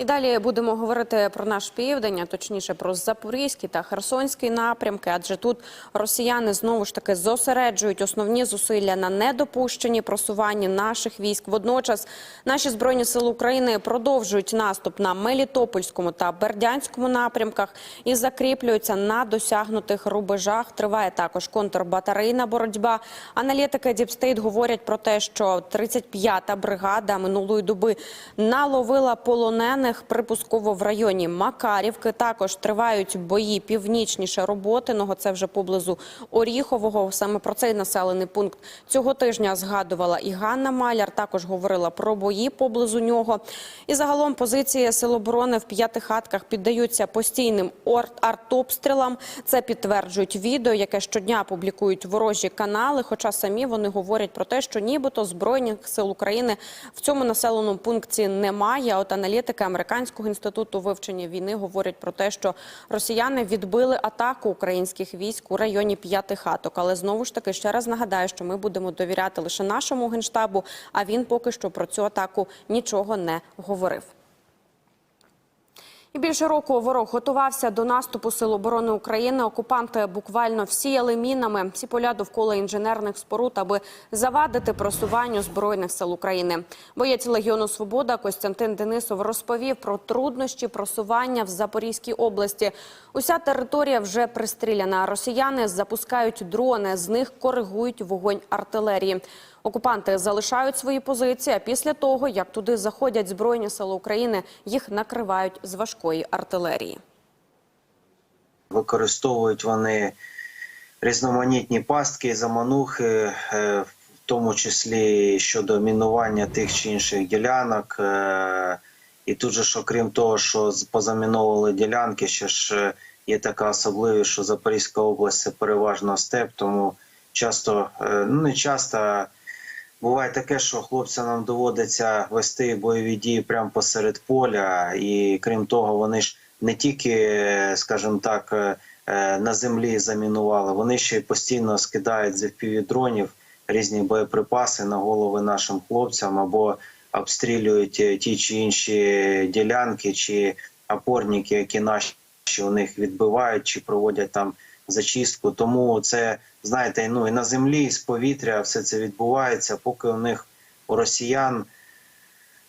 І далі будемо говорити про наш південь, а точніше про Запорізький та Херсонський напрямки, адже тут росіяни знову ж таки зосереджують основні зусилля на недопущенні просування наших військ. Водночас наші збройні сили України продовжують наступ на Мелітопольському та Бердянському напрямках і закріплюються на досягнутих рубежах. Триває також контрбатарейна боротьба. Аналітики Діпстейт говорять про те, що 35-та бригада минулої доби наловила полонених припусково в районі Макарівки. Також тривають бої північніше Роботиного. Це вже поблизу Оріхового. Саме про цей населений пункт цього тижня згадувала і Ганна Маляр. Також говорила про бої поблизу нього. І загалом позиції Сил оборони в п'ятихатках піддаються постійним артобстрілам. Це підтверджують відео, яке щодня публікують ворожі канали. Хоча самі вони говорять про те, що нібито збройних сил України в цьому населеному пункті немає. От аналітики американського інституту вивчення війни говорять про те, що росіяни відбили атаку українських військ у районі п'яти хаток. Але знову ж таки ще раз нагадаю, що ми будемо довіряти лише нашому генштабу. А він поки що про цю атаку нічого не говорив. І більше року ворог готувався до наступу сил оборони України. Окупанти буквально всіяли мінами всі поля довкола інженерних споруд, аби завадити просуванню збройних сил України. Боєць Легіону Свобода Костянтин Денисов розповів про труднощі просування в Запорізькій області. Уся територія вже пристріляна. Росіяни запускають дрони, з них коригують вогонь артилерії. Окупанти залишають свої позиції. А після того, як туди заходять збройні сили України, їх накривають з важкої артилерії. Використовують вони різноманітні пастки, заманухи, е, в тому числі щодо мінування тих чи інших ділянок. Е, І тут же окрім того, що позаміновували ділянки, ще ж е, є така особливість, що Запорізька область це переважно степ, тому часто, ну не часто. Буває таке, що хлопцям нам доводиться вести бойові дії прямо посеред поля, і крім того, вони ж не тільки, скажімо так, е, е, на землі замінували, вони ще й постійно скидають з FPV-дронів різні боєприпаси на голови нашим хлопцям або обстрілюють е, ті чи інші ділянки чи опорники, які наші у них відбивають чи проводять там зачистку. Тому це знаєте, ну і на землі, і з повітря все це відбувається, поки у них у росіян.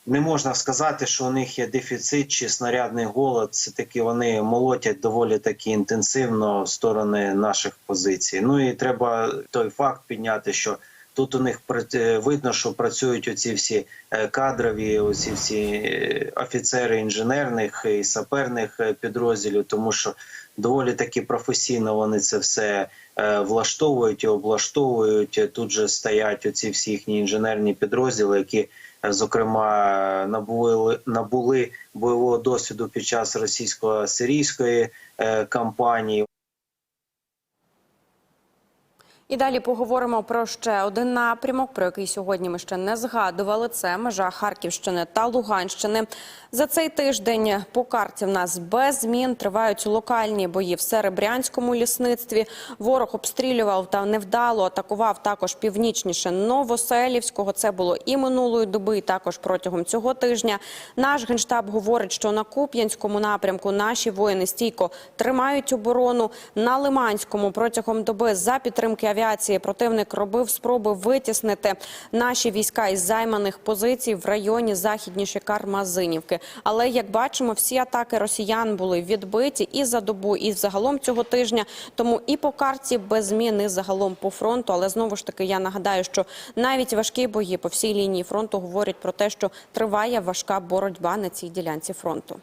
Не можна сказати, що у них є дефіцит чи снарядний голод. Це таки вони молотять доволі таки інтенсивно в сторони наших позицій. Ну і треба той факт підняти, що тут у них видно, що працюють оці всі е, кадрові, оці всі е, офіцери інженерних і саперних е, підрозділів, тому що доволі таки професійно вони це все е, влаштовують і облаштовують. Тут же стоять оці всі їхні інженерні підрозділи, які е, зокрема набули набули бойового досвіду під час російсько-сирійської е, кампанії. І далі поговоримо про ще один напрямок, про який сьогодні ми ще не згадували. Це межа Харківщини та Луганщини. За цей тиждень по карті в нас без змін тривають локальні бої в Серебрянському лісництві. Ворог обстрілював та невдало атакував також північніше Новоселівського. Це було і минулої доби, і також протягом цього тижня. Наш генштаб говорить, що на Куп'янському напрямку наші воїни стійко тримають оборону. На Лиманському протягом доби за підтримки авіації противник робив спроби витіснити наші війська із займаних позицій в районі західніше Кармазинівки. Але як бачимо, всі атаки росіян були відбиті і за добу, і загалом цього тижня. Тому і по карті без змін, і загалом по фронту. Але знову ж таки я нагадаю, що навіть важкі бої по всій лінії фронту говорять про те, що триває важка боротьба на цій ділянці фронту.